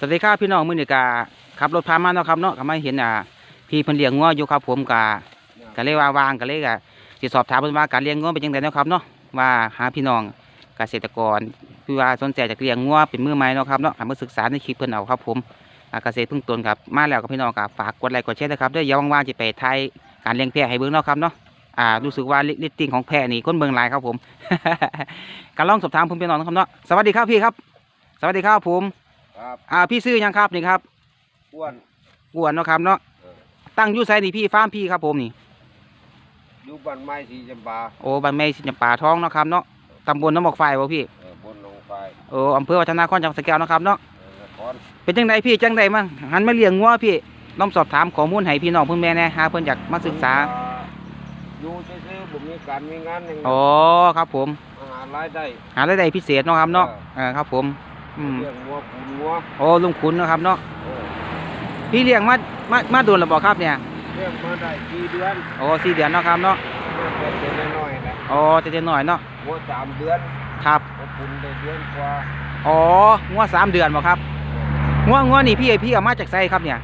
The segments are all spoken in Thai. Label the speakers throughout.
Speaker 1: สวัสดีครับพี่น้องมื้อนี้กาขับรถผ่านมาเนาะครับเนาะก็มาเห็นอ่าพี่เพิ่นเลี้ยงงัวอยู่ครับผมกะก็เลยว่าวางก็เลยกะสิสอบถามเพิ่นว่าการเลี้ยงงัวเป็นจังไดเนาะครับเนาะว่าหาพี่น้องเกษตรกรคือว่าสนใจจะเลี้ยงงัวเป็นมือใหม่เนาะครับเนาะหามาศึกษาในคลิปเพิ่นเอาครับผมอ่าเกษตรพึ่งตนครับมาแล้วกับพี่น้องก็ฝากกดไลค์กดแชร์นะครับเด้ออย่าว่างๆจะไปไทยการเลี้ยงแพะให้เบิ่งเนาะครับเนาะอ่ารู้สึกว่าลิตติ้งของแพะนี่คนเบิ่งหลายครับผมการลองสอบถามผมพี่น้องนะครับเนาะสวัสดีครับพี่ครับ สวัสดีครับผม
Speaker 2: ครับ
Speaker 1: อ่าพี่ซื้อยังครับนี่ครับ
Speaker 2: อ้วน
Speaker 1: กวนเนาะครับเนาะ
Speaker 2: เออ
Speaker 1: ตั้งอยู่ไสนี่พี่ฟาร์มพี่ครับผมนี่
Speaker 2: อยู่บ้านไม้สีจำปา
Speaker 1: โอ้บ้านแม่สิญป่าทองเนาะครับเนาะตำบลน้ำหมอกไฟบ่พี่
Speaker 2: เออบนหนองไฟ
Speaker 1: โอ้อำเภอวัฒนานครจังหวัดสระแก้วเนาะครับเนาะ
Speaker 2: เออนคร
Speaker 1: เป็นจังไดพี่จังไดมั่งหันมาเลี้ยงงัวพี่น้องสอบถามข้อมูลให้พี่น้องเพิ่นแม่แหน่หาเพิ่นอยากมาศึกษา
Speaker 2: อยู่ซื่อๆผมมีการมีงานอย่าง
Speaker 1: อ๋อครับผม
Speaker 2: อาหารรายได้
Speaker 1: หารายได้พิเศษเนาะครับเนาะเออครับผม อืม
Speaker 2: เลี้ยงวัวปูนวัว
Speaker 1: โอ้ลุงขุนเนาะครับเนาะ
Speaker 2: เออ
Speaker 1: พี่เลี้ยงมามามาโดนแล้วบ่ครับเนี่ย
Speaker 2: เลี้ยงมาได้กี่เดือน
Speaker 1: โอ้สี่เดือนเนาะครับเนาะ
Speaker 2: เป็นเดือนน้อยๆนะ
Speaker 1: อ๋อจะจะหน่อยเนาะ
Speaker 2: วัวสามเดือน
Speaker 1: ครับ
Speaker 2: วัวปูนได้เดือนกว่า
Speaker 1: อ๋องัวสามเดือนบ่ครับงัวงัวนี่พี่พี่เอามาจากไสครับเนี่ย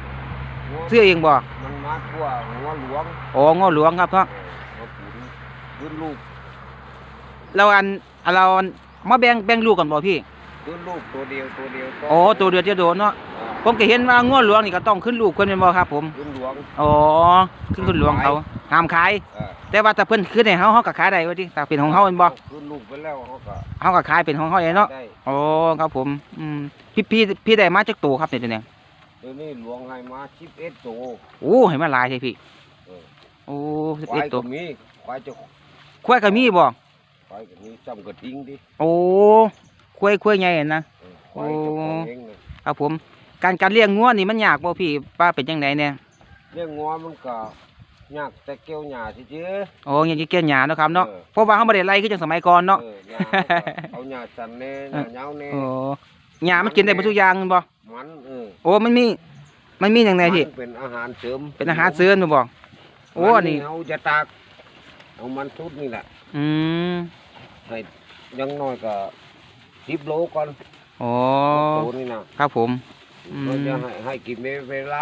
Speaker 2: วัว
Speaker 1: ซื้อเองบ่
Speaker 2: มันมาทั่วหัวหลวง
Speaker 1: อ๋องัวหลวงครับเนาะ
Speaker 2: เออวัวปูนพื้นลูก
Speaker 1: เราอันอันเราอันมาแบ่งแบ่งลูกกันบ่พี่
Speaker 2: พื้นลูกตัวเดียวตัวเดียว
Speaker 1: อ๋อตัวเดียวจะโดนเนาะ
Speaker 2: อ่า
Speaker 1: ผมก็เห็นว่างัวหลวงนี่ก็ต้องขึ้นลูกเพิ่นเป็นบ่ครับ ผม
Speaker 2: พื้นหลวง
Speaker 1: อ๋อขึ้นขึ้นหลวงเขาห้ามขาย
Speaker 2: เออ
Speaker 1: แต่ว่าถ้าเพิ่นขึ้นให้เฮาเฮาก็ขายได้ว่าติถ้าเป็นของเฮาแม่นบ่
Speaker 2: พื้นลูกไปแล้วเขาก็
Speaker 1: เฮาก็ขายเป็นของเฮาเองเนาะ
Speaker 2: ได้
Speaker 1: อ๋อครับผมอืมพี่พี่พี่ได้มาจากตัวครับเนี่ยตัวเนี้
Speaker 2: เดี๋ยวนี้หลวงให้มาชิปเอ็ดโตว
Speaker 1: โอ้ให้มาหลายใช่พี่
Speaker 2: เออ
Speaker 1: โอ้
Speaker 2: ควาย
Speaker 1: 11ตั
Speaker 2: ก็
Speaker 1: ว
Speaker 2: มีควายจะ
Speaker 1: ควายก็มีบ่
Speaker 2: ควายก็มีจำกระทิงดิ
Speaker 1: โอ้ ควายควายใหญ่นะ
Speaker 2: เออควายกับของเองเนี่ย
Speaker 1: ครับผม การการเลี้ยงงัวนี่มันยากบ่พี่ว่าเป็นจังไดเนี่ย
Speaker 2: เรื่องงัวมันก็ยากแต่เกี่ยวหญ้าสิเจ้อ
Speaker 1: โอ้ยังสิเกี่ยหญ้าเนาะครับเนาะ
Speaker 2: เออ
Speaker 1: เพราะว่าเฮาบ่ได้ไล่คือจังสมัยก่อนเนาะ
Speaker 2: เออหญ้ามันก็เอาหญ้าสันแน่หญ้าเหงาแน่
Speaker 1: โอ้หญ้ามันกินได้หมดทุกอย่างแม่นบ่
Speaker 2: มันเออ
Speaker 1: โอ้มันมี มันมีอย่างไรพี่
Speaker 2: มันเป็นอาหารเสริม
Speaker 1: เป็นอาหารเสริมหนูบอกโอ้
Speaker 2: มั
Speaker 1: อันนี้
Speaker 2: เอาจะตากเอามันทุดนี่แหละ
Speaker 1: อืม
Speaker 2: ให้อยังน้อยก็ สิบโลก่อน
Speaker 1: โอ้
Speaker 2: โตนี่นะครับ
Speaker 1: ผมอืม
Speaker 2: เราจะให้ให้กินเวลา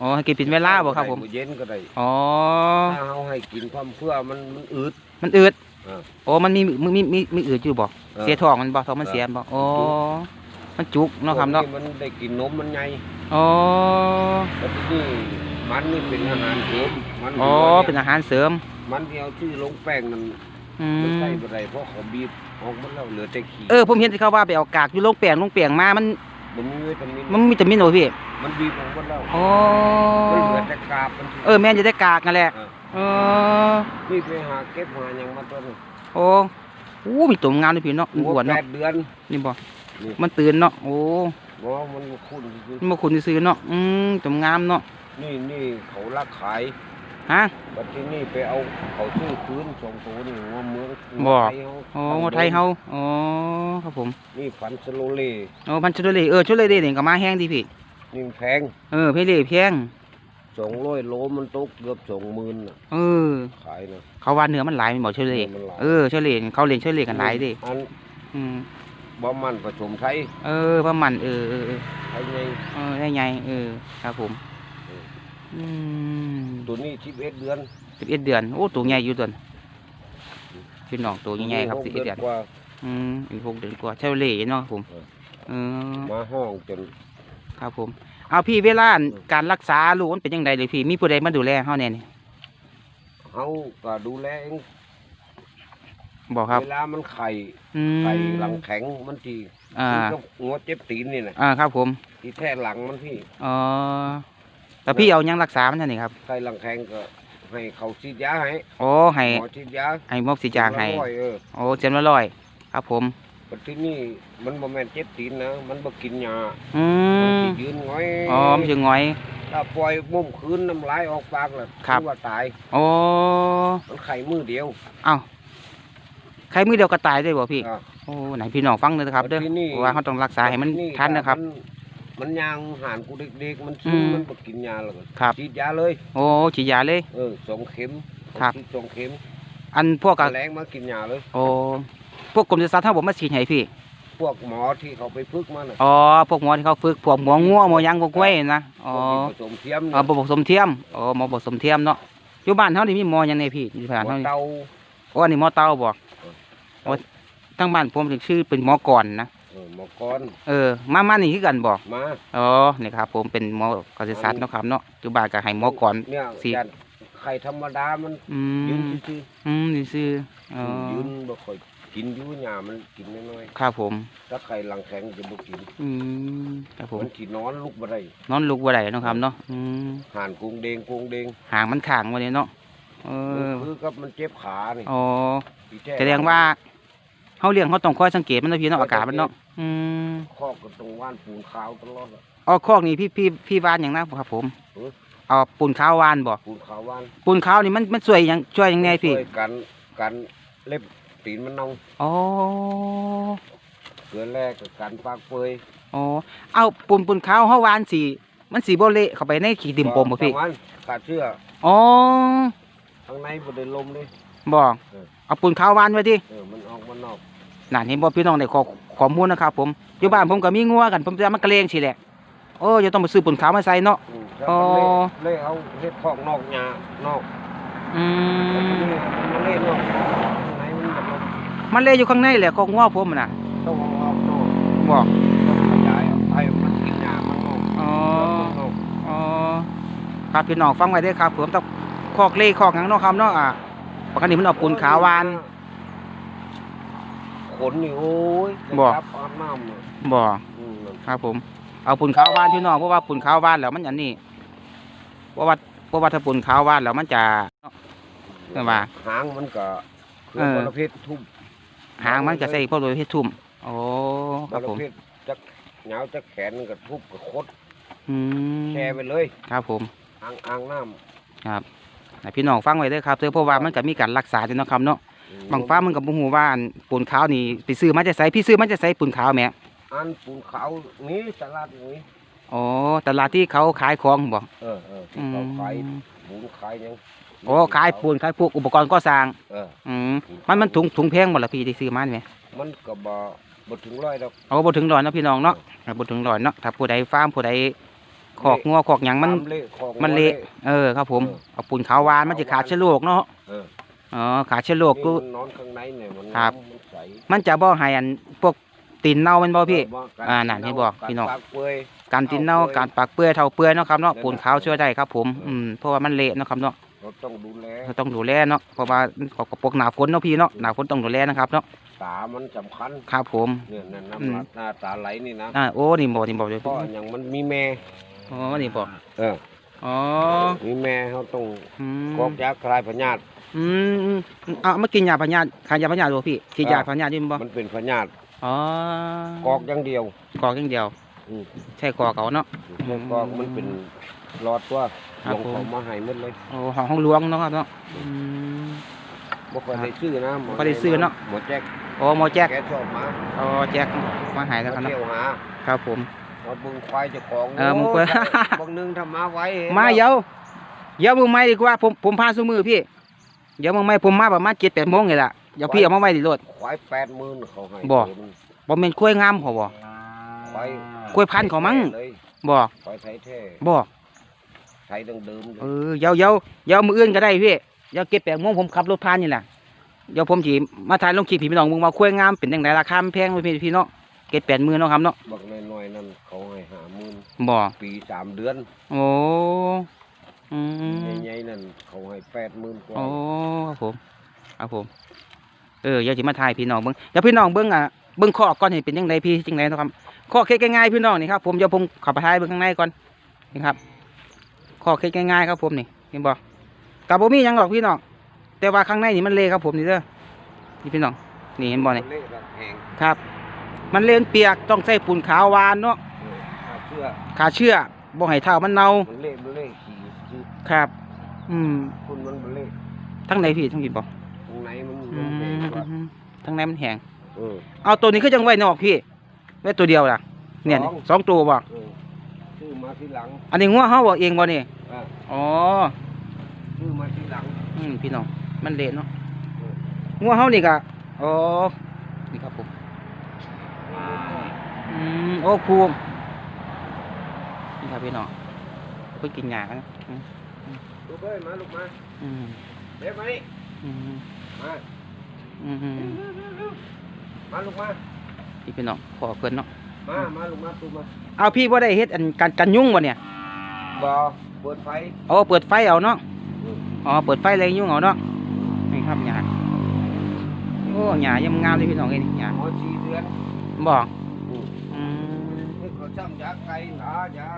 Speaker 1: อ๋อให้กินเป็นเวลาบ่ครับผม
Speaker 2: ได้เย็นก็ได้
Speaker 1: อ๋อ
Speaker 2: ถ้าเราให้กินความเพื่อมันมันอืด
Speaker 1: มันอืด
Speaker 2: เออ
Speaker 1: โอ้มันมีมีมีมีมีอืดอยู่บ่
Speaker 2: ออ
Speaker 1: เสียท้องมันบ่ท้องมันเสียบ่อ๋อมันจุกเนาะครับเนาะ
Speaker 2: มันได้กินนมมันไง
Speaker 1: อ๋อ
Speaker 2: แล้วทีนี้มันนี่เป็นอาหารเสริมมัน
Speaker 1: อ๋อเป็นอาหารเสริม
Speaker 2: มันที่เอาชื่อลงแป้งนั่น
Speaker 1: อื
Speaker 2: มัน
Speaker 1: ม
Speaker 2: ใส่บ่ได้เพราะเขาบีบออกหมดแล้วเหลือแต่ขี้
Speaker 1: เออผมเห็นที่เขาว่าไปเอากากอยู่ลงแปลงลงแปลงมามัน
Speaker 2: มันมีวิตามิน
Speaker 1: มันมีแต่มินโอพี่
Speaker 2: มันบีบออกหมดแล้ว
Speaker 1: อ๋อ
Speaker 2: มันเหลือแต่กาบมัน
Speaker 1: เออแม่นจะได้กากนั่นแหละ
Speaker 2: เออ
Speaker 1: เออ
Speaker 2: นี่ไปหาเก็บหาหยังมาตัวนึง
Speaker 1: โอ้โอ้มีตัวงามด้วยพี่เนาะมันอ้วน
Speaker 2: แป
Speaker 1: เนาะ
Speaker 2: ดเดือน
Speaker 1: นี่บ่
Speaker 2: นี่
Speaker 1: มันตื่นเนาะโอ้
Speaker 2: บ่มันคุ้นคือ
Speaker 1: มันมาขุนซื้อๆเนาะอืมตัวงามเนาะ
Speaker 2: นี่นี่เขารักขาย
Speaker 1: ฮะ
Speaker 2: บัดที่นี่ไปเอาเขาซื้อคืนสองตัวนี่หัวเมือง
Speaker 1: บ่
Speaker 2: ไทยเฮา
Speaker 1: อ๋อไทยเฮาอ๋อครับผม
Speaker 2: นี่ฟันสโลเล่
Speaker 1: โอ้พันชุดเลยเออชุดเลยเด่นก็มาแห้งดีพี่
Speaker 2: นี่แพง
Speaker 1: เออเพลเพียง
Speaker 2: สองร้อยโลมันตกเกือบสองหมื่นน่ะ
Speaker 1: เออ
Speaker 2: ขายนะ
Speaker 1: เขาว่าเนื้อมันหลายมันบอกชุดเลย
Speaker 2: เนื้อมันหลาย
Speaker 1: เออชุดเลยเขาเล่นชุดเลยกันหลายเดิ
Speaker 2: อัน
Speaker 1: อืม
Speaker 2: บ่มันผสมไทย
Speaker 1: เออประมันเออเออเออ
Speaker 2: ไทยไง
Speaker 1: เออได้ไงเออครับผมอืม
Speaker 2: ตัวนี้สิบเอ็ดเดือน
Speaker 1: สิบเอ็ดเดือน โอ้ ตัวใหญ่อยู่ตัวนั้นพี่น้องตัวใหญ่ๆครับ
Speaker 2: ห
Speaker 1: สิ
Speaker 2: ก
Speaker 1: บเอ็ดเดือน
Speaker 2: กว่า
Speaker 1: อืมอีกหกเดือนกว่าเช่าเล่เนาะครับผม
Speaker 2: เออ
Speaker 1: เออ
Speaker 2: มาห้องจน
Speaker 1: ครับผม เอาพี่เวลาการรักษาลูกมันเป็นยังไงเลยพี่ มีผู้ใดมาดูแลเฮาแน่นี่
Speaker 2: เฮาก็ดูแลเอง
Speaker 1: บอกครับ
Speaker 2: เวลามันไข่
Speaker 1: อืม
Speaker 2: ไข่หลังแข็งมันที
Speaker 1: อ่า
Speaker 2: มันก็หัวเจ็บตีนนี่แหละ
Speaker 1: อ่า ครับผม
Speaker 2: ที่แท้หลังมันพี่
Speaker 1: อ๋อ แต่พี่เอายังรักษามันท่านนี่ครับ
Speaker 2: ไข่หลังแข็งก็ให้เขาฉีดยาให้
Speaker 1: โอ้ให้
Speaker 2: หมอฉีดยา
Speaker 1: ให้มอบสีจางให้
Speaker 2: ละร้อยเออ
Speaker 1: โอ้เจนละร้อยครับ ผม
Speaker 2: แต่ที่นี่มันบ่แม่นเจ็บตีนนะมันบ่กินยา
Speaker 1: อื
Speaker 2: มัน
Speaker 1: ม
Speaker 2: สิยืนง้อย
Speaker 1: อ๋อมันจะงอย
Speaker 2: ถ้าปล่อยมุมคืนน้ำลายออกปากล่ะ
Speaker 1: ครับ
Speaker 2: อว่าตาย
Speaker 1: โอ้
Speaker 2: มันไข่มือเดียว
Speaker 1: เอ้าใครมือเดียวก็ตายได้บ่พี่
Speaker 2: อะ
Speaker 1: โอ้ไหนพี่น้องฟังเลยนะครับเด้อ
Speaker 2: ที่นี่
Speaker 1: ว่าเขาต้องรักษาให้มันทันนะครับ
Speaker 2: มัมันยางหานกูเด็กๆมันซึ
Speaker 1: อื
Speaker 2: ม
Speaker 1: ม
Speaker 2: มันบ่กินยาแล้วก็
Speaker 1: ครับ
Speaker 2: ฉีดยาเลย
Speaker 1: โอ้ฉีดยาเลย
Speaker 2: เออสองเข็ม
Speaker 1: ครับ
Speaker 2: ฉีดสองเข็ม
Speaker 1: อันพวกกับ
Speaker 2: แรงมากินยาเลย
Speaker 1: โอ้พวกกรมจะซัดถ้าผมมาฉีดให้พี่
Speaker 2: พวกหมอที่เขาไปฝึกมาน่ะ
Speaker 1: อ๋อพวกหมอที่เขาฝึกพวกหมองัวหมอหยังพวกกล้วยนะอ๋อ
Speaker 2: พวกที่ผสมเทียม
Speaker 1: อ๋อบ่ผสมเทียมอ๋อหมอผสมเทียมเนาะอยู่บ้านเฮานี่มีหมอหยังไงพี่อยู่บ้าน
Speaker 2: หัว
Speaker 1: เฮานี่
Speaker 2: เตา
Speaker 1: อ๋ออันนี้หมอเต้าบ่โอ้ทั้งบ้านผมถึงชื่อเป็นหมอก่อนนะ
Speaker 2: เออ หมอกร
Speaker 1: เออ มามานี่คือกันบ่
Speaker 2: มา
Speaker 1: อ๋อนี่ครับ ผมเป็นหมอเกษตรศาสตร์เนาะครับเนาะอยู่บ้านก็ให้หมอก่อน
Speaker 2: เนี่ย
Speaker 1: สิ
Speaker 2: ยันไข่ธรรมดามัน
Speaker 1: อื
Speaker 2: ยืน
Speaker 1: ม
Speaker 2: ซื่อ
Speaker 1: อืมนี่ซื่ออ๋อ
Speaker 2: ๆยืนบ่ค่อยกินอยู่หญ้ามันกินน้อย
Speaker 1: ครับผม
Speaker 2: ๆถ้าไข่หลังแข็งจะบ่กิน
Speaker 1: อืมครับผม
Speaker 2: มันสินอนลุกบ่ได้
Speaker 1: นอนลุกบ่ได้เนาะครับเนาะอืม
Speaker 2: ห่านกรุงเดงกรุงเดง
Speaker 1: หางมันข้างบ่นี่เนาะเออ
Speaker 2: คือกับมันเจ็บขานี่
Speaker 1: อ๋อ
Speaker 2: พี่ท้
Speaker 1: แสดงว่า เฮาเลี้ยงเฮาต้องคอยสังเกตมันเนาะพี่เนาะอากาศมันเนาะอืม
Speaker 2: คอกก็ต้องว่านปูนขาวตลอดอะ
Speaker 1: อ๋อคอกนี่พี่พี่พี่วานหยังนะครับผม
Speaker 2: เออ
Speaker 1: เอาปูนขาววานบ่
Speaker 2: ปูนขาวว่าน
Speaker 1: ปูนขาวนี่มันมันช่วยหยังช่วยยังไงพี่
Speaker 2: ช่วยกันกันเล็บตีนมันเน่า
Speaker 1: อ๋อ
Speaker 2: เกลือแรกกับกันปากเปื่อย
Speaker 1: อ๋อเอาปูนปูนขาวเฮาวานสิมันสิบ่เละเข้าไปในขี้ดินปมบ่พี่
Speaker 2: ประมาณขาดเชื่อ
Speaker 1: อ๋อ
Speaker 2: ข้างในบ่ได้ลมเลย
Speaker 1: บ่
Speaker 2: เออ
Speaker 1: เอาปูนขาววานไว้ดิ
Speaker 2: เออมันออกมันนอก
Speaker 1: นั่นเห็นบ่พี่น้องได้ขอข้อมูลนะครับ ผมอยู่บ้านผมก็มีงัวกัน ผมจะมันกระเลงสิแหละโอ้จะต้องไปซื้อปูนขาวมาใส่เนาะ
Speaker 2: อืมแล้ว
Speaker 1: อ๋อ
Speaker 2: มันเละเละเอาเฮ็ดคอกนอกหญ้านอก
Speaker 1: อื
Speaker 2: แล้ว
Speaker 1: ม
Speaker 2: ทีนี้มันเละนอกข้างในมันบ่ลม
Speaker 1: มันเลยอยู่ข้างในแหละของงัวผมน่ะ
Speaker 2: ต้องเอาออกนอก
Speaker 1: บ่
Speaker 2: ต้องขยายออกให้มันกินหญ้ามันนอก
Speaker 1: อ๋อ
Speaker 2: มันนอก
Speaker 1: อ๋อครับพี่น้องฟังไว้เด้อครับผมต้องคอกเล่คอกหยังเนาะครับเนาะอะปกติมันเอาปูนขาววาน
Speaker 2: ขนนี่โอ้ย
Speaker 1: บ่
Speaker 2: จับอาบน้ำเลย
Speaker 1: บ่
Speaker 2: อืมนั่น
Speaker 1: ครับผม เอาปูนขาววานพี่น้องเพราะว่าปูนขาววานแล้วมันอันนี้เพราะว่าเพราะว่าถ้าปูนขาววานแล้วมันจะเออว่า
Speaker 2: หางมันก็คือ
Speaker 1: เออ
Speaker 2: ประเภททุ่ม
Speaker 1: หางมันจะใส่พวกโดยเพชรทุ่มโอ้ครับ
Speaker 2: ประ
Speaker 1: ผม
Speaker 2: เภทจักเหงาจักแขนมันก็ทุบก็คด
Speaker 1: อืม
Speaker 2: แช่ไปเลย
Speaker 1: ครับผม
Speaker 2: อ่างอ่างน้
Speaker 1: ครับให้พี่น้องฟังไว้เด้อครับเด้อเพราะว่ามันก็มีการรักษาอยู่เนาะครับเนาะำ บางฟ้ามันก็บ่ฮู้ว่าอันปูนขาวนี่ไปซื้อมาจะใส่พี่ซื้อมาจะใส่ปูนขาวแหม
Speaker 2: อันปูนขาวนี้ตลาดนี้
Speaker 1: อ๋อตลาดที่เขาขายของบ่
Speaker 2: เออเออ
Speaker 1: อื
Speaker 2: ที่เขาขาย
Speaker 1: ม
Speaker 2: ปูนขายหยัง
Speaker 1: โอ้ขายปูนขายพวกอุปกรณ์ก่อสร้าง
Speaker 2: เออ
Speaker 1: อืมมันมันถุงถุงแพงบ่ล่ะพี่ที่ซื้อมานี่แหม
Speaker 2: มันก็บ่บ่ถึงร้อยดอก
Speaker 1: เอาบ่ถึงร้อยเนาะพี่น้องเนาะเอาบ่ถึงร้อยเนาะถ้าผู้ใดฟาร์มผู้ใดขอกงัวขอกหยังมัน
Speaker 2: ตาเละของ
Speaker 1: มันเละเออครับผม
Speaker 2: เออ
Speaker 1: เอาปูนขาวหวานมันจะขาดเชื้อโรคเนาะ
Speaker 2: เออ
Speaker 1: อ๋อขาดเชื้อโรคกู
Speaker 2: นี่มันนอนข้างในเนี่ยมัน
Speaker 1: ครับ
Speaker 2: น้ำมันใส
Speaker 1: มันจะบ่ให้อันพวกตีนเน่าแมันบ่พี่
Speaker 2: เออว่
Speaker 1: อ่านั่นให้บอกพี่น้อง
Speaker 2: การปากเปื่อย
Speaker 1: การตีนเน่า
Speaker 2: เอาเปื่อย
Speaker 1: การปากเปื่อยเท่าเปื่อยเนาะครับเนาะ
Speaker 2: นั่น
Speaker 1: ปูนขาวช่วยได้ครับ ผม
Speaker 2: เอออื
Speaker 1: อืมเพราะว่ามันเละเนาะครับเนาะ
Speaker 2: เราต้องดูแล
Speaker 1: เราต้องดูแลเนาะเพราะว่าของปกหนาฝนเนาะพี่เนาะหนาฝนต้องดูแลนะครับเนาะ
Speaker 2: ตามันสำคัญ
Speaker 1: ครับผม
Speaker 2: เนี่ยนั่น
Speaker 1: อืม
Speaker 2: น้ำหน้าตาไหลนี่นะ
Speaker 1: อ่าโอ้นี่บ่นี่บ่เดี๋ยว
Speaker 2: เพราะอย่างมันมีแม่
Speaker 1: อ๋อนี่บ่
Speaker 2: เออ
Speaker 1: อ๋อ
Speaker 2: มีแม่เขาต้อง
Speaker 1: อืม
Speaker 2: กอกยาคลายพยาธิ
Speaker 1: อืมอืมเอามากินยาพยาธิขายยาพยาธิบ่พี่ฉีดยา
Speaker 2: อ่า
Speaker 1: พยาธินี่บ่
Speaker 2: มันเป็นพยาธิ
Speaker 1: อ๋อก
Speaker 2: อกอย่างเดียว
Speaker 1: กอกอย่างเดียว
Speaker 2: อืม
Speaker 1: ใช่กอกเอาเนาะ
Speaker 2: แล้วกอกมันเป็นหลอดตัว
Speaker 1: ครับ
Speaker 2: ลง
Speaker 1: ผม
Speaker 2: เขามาให้หมดเลย
Speaker 1: โอ้ห้องห้องหลวงเนาะครับเนาะอืม
Speaker 2: บ่ค่อยได้ซื้อนะหมอ
Speaker 1: บ่ได้ซื้อเนาะ
Speaker 2: หมอแจ๊ก
Speaker 1: โอ้หมอแจ็ค
Speaker 2: แกชอบมา
Speaker 1: อ๋อแจ็คมาหายแล้วครับ
Speaker 2: มา
Speaker 1: เนาะ
Speaker 2: เที่ยวหา
Speaker 1: ครับผม
Speaker 2: เอาเบิ่งควายเจ้าของ
Speaker 1: เออมึงควาย
Speaker 2: โอ้บางนึงทำมาไว้ห็น
Speaker 1: มา
Speaker 2: บ่
Speaker 1: เดี๋ยวเดี๋ยวมึงไม่ดีกว่าผมผมพาสู้มือพี่ เดี๋ยวมึงไม่ผมมาประมาณเจ็ดแปดโมงนี่แหละเดี๋ยวพี่เอามาไว้ดิโลด
Speaker 2: ควาย80,000เขาให้
Speaker 1: บ่
Speaker 2: เห็น
Speaker 1: บ่แม่นกล้วยงามเขาบ่
Speaker 2: ควาย
Speaker 1: กล้วยพันธุ์เขามั้ง
Speaker 2: เลย
Speaker 1: บ่
Speaker 2: ควายไทยแท้
Speaker 1: บ่
Speaker 2: ไทยดังเดิมเล
Speaker 1: เอยอเดี๋ยวเดี๋ยวเดี๋ยวมืออื่นก็ได้พี่เดี๋ยวเก็บแปดโมงผมขับรถผ่านนี่แหละเดี๋ยวผมสิมาถ่ายลงคลิปพี่น้องมึงว่ากล้วยงามเป็นจังไดราคามันแพงบ่พี่พี่เนาะเก็บแปดหมื่นเนาะครับเนาะ
Speaker 2: บักน้อยๆนั่นเขาให้หาหมื่น
Speaker 1: บ่
Speaker 2: ปีสามเดือน
Speaker 1: โอ้ อืม
Speaker 2: ใหญ่ๆนั่นเขาให้แปดหมื่นกว่า
Speaker 1: โอ้ครับผมครับผม เออเดี๋ยวสิมาถ่ายพี่น้องเบิ่งเดี๋ยวพี่น้องเบิ่งอะเบิ่งข้อก่อนเห็นเป็นยังไงพี่จังไดเนาะครับข้อเคสง่ายๆพี่น้องนี่ครับผมเดี๋ยวผมเขับไปถ่ายเบิ่งข้างในก่อนนี่ครับข้อเคสง่ายๆครับผมนี่เห็นบ่กับบ่มีหยังหรอกพี่น้องแต่ว่าข้างในนี่มันเละครับผมนี่เด้อนี่พี่น้องนี่เห็นบ่นี่
Speaker 2: เละแบบแห้ง
Speaker 1: ครับ มันเละเปียกต้องใส่ปูนขาวหวานเนาะ
Speaker 2: เออขาเชื่อ
Speaker 1: ขาเชื่อบ่ให้เท้ามันเน่า
Speaker 2: มันเละมันเละขี่ คือ
Speaker 1: ครับ อืม
Speaker 2: คุณมันมันเละ
Speaker 1: ทั้งไหนพี่ทั้งผิดบ่
Speaker 2: ตรงไหนมัน
Speaker 1: อื
Speaker 2: มันแห้งกว่า
Speaker 1: มทั้งไหนมันแห้ง
Speaker 2: เออ
Speaker 1: เอาตัวนี้คือจังไว้นอกพี่ ไว้ตัวเดียวล่ะ เนี่ยนี่
Speaker 2: สอง
Speaker 1: สองตัวบ่
Speaker 2: เออซื้อมาทีหลัง
Speaker 1: อันนี้งัวเฮาบ่เองบ่นี่
Speaker 2: อะ
Speaker 1: อ๋อ
Speaker 2: ซื้อมาทีหลัง
Speaker 1: อืมพี่น้องมันเละงัวเฮานี่ก็อ๋อนี่ครับผมอืมโอ้ครูนี่ครับพี่น้องเพิ่งกินหญ้ากันนะอืม
Speaker 2: ลูกเอ้ยมาลูกมา
Speaker 1: อืม
Speaker 2: เด็กมานี่
Speaker 1: อืม
Speaker 2: มา
Speaker 1: อืมอืม
Speaker 2: มาลูกมา
Speaker 1: พี่พี่น้องขอเกินเนาะ
Speaker 2: มามาลูกมาลูกมา
Speaker 1: เอาพี่บ่ได้เฮ็ดอันกันกันยุ่งบ่เนี่ย
Speaker 2: บ่เปิดไฟ
Speaker 1: เอาเปิดไฟเอาเนาะ
Speaker 2: อืม
Speaker 1: อ๋อเปิดไฟเลยยุ่งเอาเนาะนี่ครับหญ้าโอ้หญ้ายังงามเลยพี่น้องเอ้ยนี่หญ้า
Speaker 2: หมอสี่เดือน
Speaker 1: บอก
Speaker 2: อืม
Speaker 1: อืม
Speaker 2: นี่เขาซ้ำยาไก่หนายา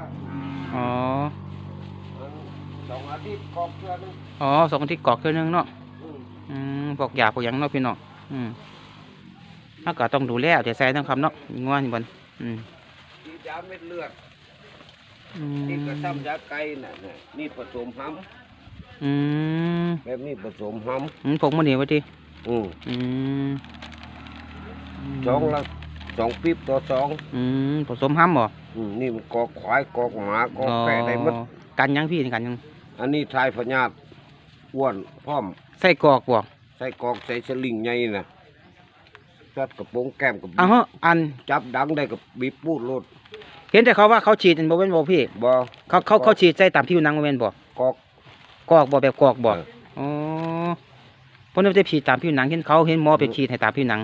Speaker 1: อ๋อ
Speaker 2: มัน สองอาทิตย์กอกเทื่อนึง
Speaker 1: อ๋อสองอาที่กอกเทื่อนึงเนาะ
Speaker 2: อืม
Speaker 1: อืมพวกยาพวกหยังเนาะพี่น้องอืมถ้าก็ต้องดูแลเอาแต่ใส่ต้องคำเนาะง่วนบนอืม
Speaker 2: ฉีดยาเม็ดเลือด
Speaker 1: อื
Speaker 2: นี่ก็
Speaker 1: ม
Speaker 2: ซ้ำยาไก่น่ะเนี่ยนี่ผสมห้
Speaker 1: อืมำ
Speaker 2: แบบนี้ผสมห้
Speaker 1: อืมพวกมันนี่ไว้ดิำ
Speaker 2: อืม
Speaker 1: อืม
Speaker 2: สองละสองปิ๊บต่อสอง
Speaker 1: อืมผสมห้ำบ่
Speaker 2: อืมนี่มันกอกควายกอกหมากอกแปะได้หมด
Speaker 1: อ๋อกันหยังพี่นี่กันหยัง
Speaker 2: อันนี้ทายพญาตอ้วนพร้อม
Speaker 1: ใส่กรอกบ่
Speaker 2: ใส่กอกใส่สลิงใหญ่น่ะจัดกระโปรงแก้มกับ
Speaker 1: อ้าวอัน
Speaker 2: จับดังได้กับบีบปูดโลด
Speaker 1: เห็นแต่เขาว่าเขาฉีดอันบ่แม่นบ่พี่
Speaker 2: บ่
Speaker 1: เขาเขาเขาฉีดใส่ตามผิวหนังบ่แม่นบ่
Speaker 2: กอก
Speaker 1: กรอกบ่แบบกรอกบ่
Speaker 2: เออ
Speaker 1: อ๋อเพิ่นจะฉีดตามผิวหนังเห็นเขาเห็นหมอไปฉีดให้ตามผิวหนัง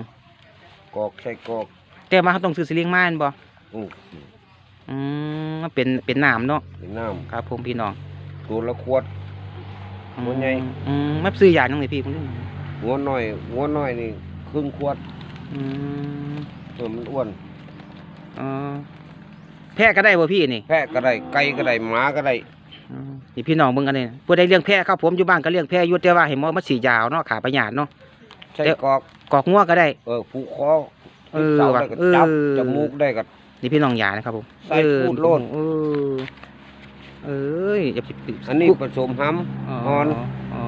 Speaker 2: กอกใส่กอก
Speaker 1: แต่ว่าเขาต้องซื้อสลิงมาแม่นบ่
Speaker 2: อืม
Speaker 1: อืมมันเป็นเป็นน้ำเนาะ
Speaker 2: เป็นน้
Speaker 1: ครับผมพี่น้องำ
Speaker 2: ตัวละขวด หัวใหญ่
Speaker 1: อืมไม่ซื้อยาจังเลยพี่ผม
Speaker 2: หัวน้อย หัวน้อยนี่ครึ่งขวด
Speaker 1: อืม
Speaker 2: เพิ่มมันอ้วน
Speaker 1: เออแพะก็ได้บ่พี่นี่
Speaker 2: แพะก็ได้ไก่ก็ได้หมาก็ได้
Speaker 1: อืมนี่พี่น้องเบิ่งกันนี่ผู้ใดเลี้ยงแพะครับผมอยู่บ้านก็เลี้ยงแพะอยู่แต่ว่าให้หมอมาฉีดยาเอาเนาะขาประหยัดเนาะ
Speaker 2: ใส่
Speaker 1: เดี๋ยว
Speaker 2: กอก
Speaker 1: กอกงัวก็ได้
Speaker 2: เออผูกคอ
Speaker 1: เออ
Speaker 2: เสา
Speaker 1: ว่ะ
Speaker 2: ได้ก็
Speaker 1: เออ
Speaker 2: จับจมูกได้ก็
Speaker 1: นี่พี่น้องยานะครับผม
Speaker 2: ใส่พูดโลด
Speaker 1: เออ เอ้ยอย่าไป
Speaker 2: อันนี้ผสมห้
Speaker 1: อ๋อ
Speaker 2: อ่อน
Speaker 1: อ๋อ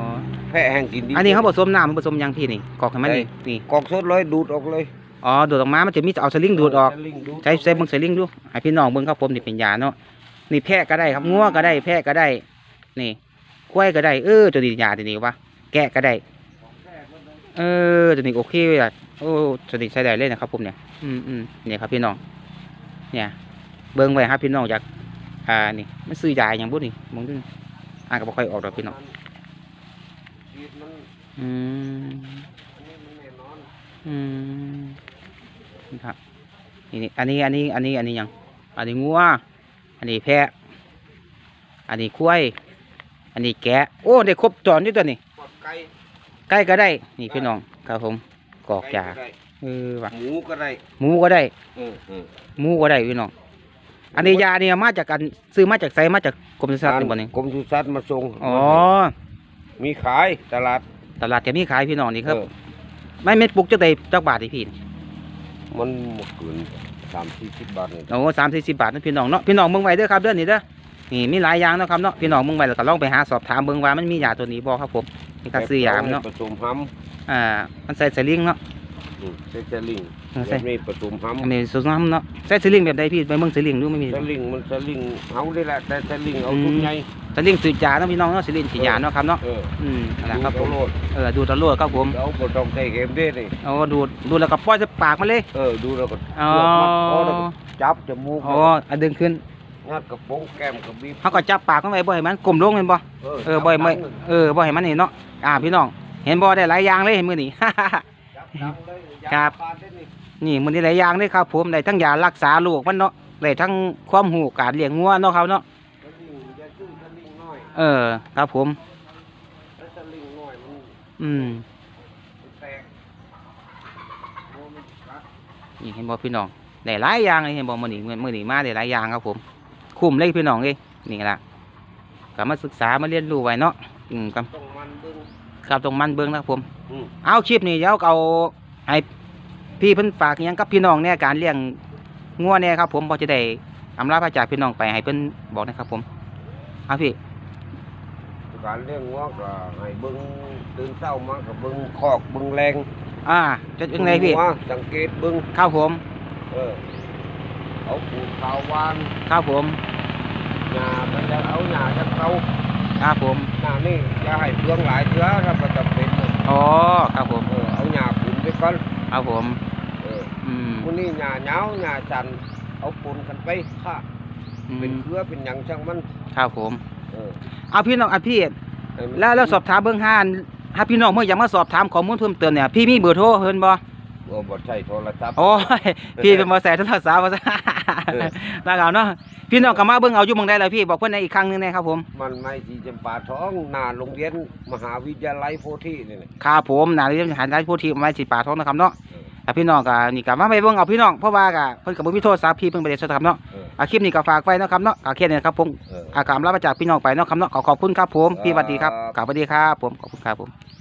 Speaker 1: ำ
Speaker 2: แพะแห้งกินดี
Speaker 1: อันนี้เขาผสมน้ำมันผสมหยังพี่นี่กอกให้มันนี่นี่
Speaker 2: กอกสดเลยดูดออกเลย
Speaker 1: อ๋อดูดออกมามันจะมีเอาสลิงดูดออก
Speaker 2: สลิงดูด
Speaker 1: ใช้ใช้เบิ่งสลิงดูให้พี่น้องเบิ่งครับผมนี่เป็นยาเนาะนี่แพะก็ได้ครับงัวก็ได้ แพะก็ได้ นี่ควายก็ได้เออตัวนี้ยาตัวนี้วะแกะก็ได้ เออตัวนี้โอเคเลยอะโอ้ตัวนี้ใช้ได้เลยนะครับผมเนี่ยอืมอืมเนี่ยครับพี่น้อง เนี่ย เบิ่งไว้ครับพี่น้องอยาก อ่านี่มันซื้อยาอย่างบุนี่มองดูอ่านก็บ่ค่อยออกดอกพี่น้อง
Speaker 2: ฉีดมัน
Speaker 1: อืม
Speaker 2: อันนี้มันแน่นอน
Speaker 1: อืมนี่ครับนี่นี่อันนี้อันนี้อันนี้อันนี้หยัง อันนี้งัวอันนี้แพะ อันนี้ควายอันนี้แกะโอ้ได้ครบจอนอยู่ตัวนี้
Speaker 2: ปอดไก่
Speaker 1: ใกล้ก็ได้ นี่พี่น้องครับผมกอกยา
Speaker 2: ไก่
Speaker 1: เออว่ะ
Speaker 2: ก็ได้ หมูก็ได้
Speaker 1: หมูก็ได้
Speaker 2: เออเออ
Speaker 1: หมูก็ได้พี่น้อง อันนี้ยาเนี่ยมาจากกันซื้อมาจากไสมาจากกรมปศุสัตว์นี่บ่นี่
Speaker 2: กรมสุสัตว์มาส่ง
Speaker 1: อ๋อ
Speaker 2: มีขายตลาด
Speaker 1: ตลาดจะมีขายพี่น้องนี่ครับ
Speaker 2: เออ
Speaker 1: ไม่เม็ดปลูกจักได้จักบาทนี่พี่
Speaker 2: มันหมดเกินสามสี่สิบบาทนี่
Speaker 1: โอ้สามสี่สิบบาทนะพี่น้องเนาะพี่น้องเบิ่งไว้เด้อครับเด้อนี่เด้อนี่มีหลายอย่างเนาะครับเนาะพี่น้องเบิ่งไว้แล้วก็ลองไปหาสอบถามเบิ่งว่ามันมียาตัวนี้บ่ครับผมนี่ก็ซื้อยามันเนาะ
Speaker 2: ผสมห้
Speaker 1: อ่ามันใส่สลิงเนาะำ
Speaker 2: อืมใส่สลิง
Speaker 1: เออ
Speaker 2: แบ
Speaker 1: ใส่
Speaker 2: บนี้ผสมห้
Speaker 1: อันนี้สุดน้ำเนาะใส่สลิงแบบใดพี่ไปเบิ่งสลิงดูไม่มีำ
Speaker 2: สลิงมันสลิงเอาได้แหละแต่สลิงเอา
Speaker 1: อืม
Speaker 2: ทุกไง
Speaker 1: สลิงสูดยาเนาะพี่น้องเนาะสลิงฉีดยาเนาะครับเนาะ
Speaker 2: เออ
Speaker 1: อืมนั่นแหละ
Speaker 2: ดู
Speaker 1: ครับผ
Speaker 2: เอา
Speaker 1: ม
Speaker 2: โลด
Speaker 1: เออดูตะลวดครับผม
Speaker 2: เอาบ่ต้องใส่เข็มเด้นี่
Speaker 1: เอาดูดดูดแล้วก็ปล่อยใส่ปากมันเลย
Speaker 2: เออดูแล้วก็
Speaker 1: อ๋อ
Speaker 2: เลือกมัดคอแล้วก็จับจมูก
Speaker 1: อ๋ออันดึงขึ้น
Speaker 2: งัดกระโปรงแก้มกระบีบ
Speaker 1: เขาก็จับปากมันไว้บ่ให้มันกลมลงแม่นบ่เออบ่ให้ไม่เออบ่ให้มันนี่เนาะอ่าพี่น้องเห็นบ่ได้หลายอย่างเลยเห็นมื้อนี้
Speaker 2: จับดังเลยอย่า
Speaker 1: ครับ
Speaker 2: ปาดเด้นี่
Speaker 1: นี่มื้อนี้หลายอย่างเลยครับผมได้ทั้งยารักษาโรคมันเนาะได้ทั้งความรู้การเลี้ยงงัวเนาะครับเนาะ
Speaker 2: สลิงอย่าซื้อสลิงน้อย
Speaker 1: เออ ครับผม
Speaker 2: ถ้าสลิงน้อยมัน
Speaker 1: อืม
Speaker 2: มันแตกโอ้มันกัด
Speaker 1: นี่เห็นบ่พี่น้องได้หลายอย่างเลยเห็นบ่มื้อนี้มื้อนี้มาได้หลายอย่างครับผม คุ้มเลยพี่น้องเอ้ยนี่ล่ะก็มาศึกษามาเรียนรู้ไว้เนาะอืมครับ
Speaker 2: ต้องมันเบิ่ง
Speaker 1: ครับตรงมันเบิ่งนะครับผม
Speaker 2: อืม
Speaker 1: เอาคลิปนี้เดี๋ยวเอาให้ พี่เพิ่นฝากอิหยังกับพี่น้องเนี่ยการเลี้ยงงัวเนี่ยครับ ผมพอจะได้อำลาพระจากพี่น้องไปให้เพิ่นบอกนะครับ ผมเอาพี่
Speaker 2: การเลี้ยงวัวก็ให้เบิ่งตื่นเช้ามาก็เบิ่งคอกเบิ่งแรง
Speaker 1: อ่าจะยังไงพี่
Speaker 2: วัวสังเกตเบิ่ง
Speaker 1: ครับผม
Speaker 2: เออเอาปูขาวหวาน
Speaker 1: ครับผม
Speaker 2: หญ้ามันจะเอาหญ้าจะเอา
Speaker 1: ครับผม
Speaker 2: หญ้านี่อย่าให้เปลืองหลายเชื้อถ้ามันจำเป็นน่ะ
Speaker 1: อ๋อครับผม
Speaker 2: เออเอาหญ้าขุนไปก่อน
Speaker 1: ครับผม
Speaker 2: เออ
Speaker 1: อืม
Speaker 2: ผู้นี้หญ้าเหงาหญ้าจันทร์เอาปนกันไปค่า
Speaker 1: อื
Speaker 2: เป็น
Speaker 1: ม
Speaker 2: เครือเป็นหยังช่างมัน
Speaker 1: ครับผม
Speaker 2: เออ
Speaker 1: เอาพี่น้องอะพี่
Speaker 2: ให้มัน
Speaker 1: แล้วแล้วสอบถามเบื้องห้านถ้าพี่น้องเมื่ออยากมาสอบถามข้อมูลเพิ่มเติมเนี่ยพี่มีเบอร์โทรเพิ่นบ่
Speaker 2: บ่บ่ใช่โทรศัพท์
Speaker 1: โอ้ยพี่เป็นบ่ใส่โทรศัพท์บ่ซะ
Speaker 2: เออ
Speaker 1: นะครับเนาะพี่น้องก็มาเบิ่งเอาอยู่หม่องใดแล้วพี่บอกเพิ่นในอีกครั้งหนึงนะครับผม
Speaker 2: มันไม่ที่จำปาท้องหน้าโรงเรียนมหาวิทยาลัยโพธินี่แหละ
Speaker 1: ครับผมนาเรียนหาได้ผู้ที่ไม้สิป่าทองนะครับเนาะอ่ะพี่น้องก็นี่ก็มาไปเบิ่งเอาพี่น้องเพราะว่าก็เพิ่นก็บ่มีโทรศัพท์พี่เพิ่นบ่ได้โทรศัพท์เนาะ
Speaker 2: เออ
Speaker 1: อะคลิปนี้ก็ฝากไว้เนาะครับเนาะก็แค่นี้ครับผม
Speaker 2: เออ
Speaker 1: อากามรับมาจากพี่น้องไปเนาะครับเนาะขอขอบคุณครับผมพี่สวัสดีครับ
Speaker 2: ครับ
Speaker 1: กราบสวัสดีครับผมขอบคุณครับผม